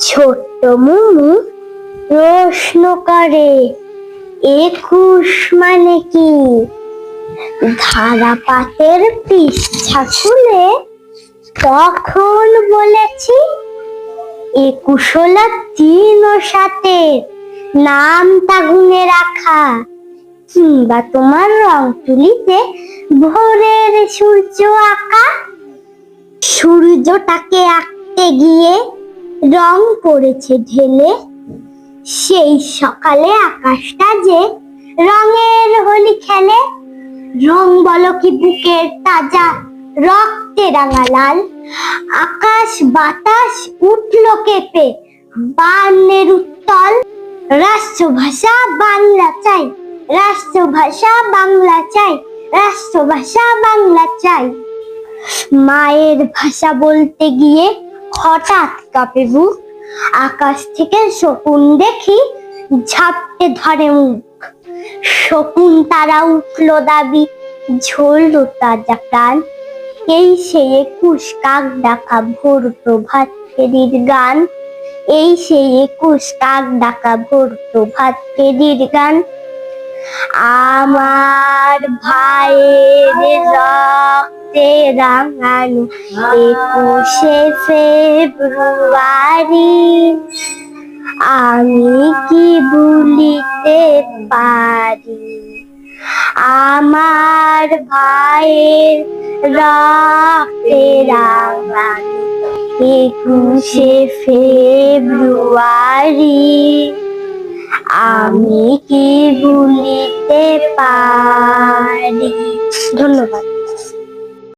ছোট্ট মুমু প্রশ্ন করে, একুশ মানে কি? ধারাপাতের পৃষ্ঠা খুলে তখন বলেছি একুশলা তিন ও সাথে নাম তাগুনে রাখা, কিংবা তোমার রং তুলিতে ভোরের সূর্য আঁকা। সূর্যটাকে আঁকতে গিয়ে রং পড়েছে ঢেলে। সেই সকালে আকাশটা যে রঙের হোলি খেলে, রং বলো কি বুকের তাজা, রক্তে রাঙা লাল। আকাশ বাতাস উঠল কেঁপে, বানের উত্তল। রাষ্ট্রভাষা বাংলা চাই, রাষ্ট্রভাষা বাংলা চাই, রাষ্ট্রভাষা বাংলা চাই। মায়ের ভাষা বলতে গিয়ে হঠাৎ কাঁপে বুক আকাশ থেকে শকুন দেখি ঝাপটে ধরে মুখ। শকুন তারা উঠল দাবি ঝরলো তাজা প্রাণ। এই সে একুশ কাক ডাকা ভোর প্রভাত ফেরির গান। এই সে একুশ কাক ডাকা ভোর প্রভাত ফেরির গান। আমার ভাইয়ের রক্তে রাঙানো একুশে ফেব্রুয়ারি, আমি কি ভুলিতে পারি? আমার ভাইয়ের রক্তে রাঙানো একুশে ফেব্রুয়ারি, আমি কি ভুলিতে পারি? ধন্যবাদ।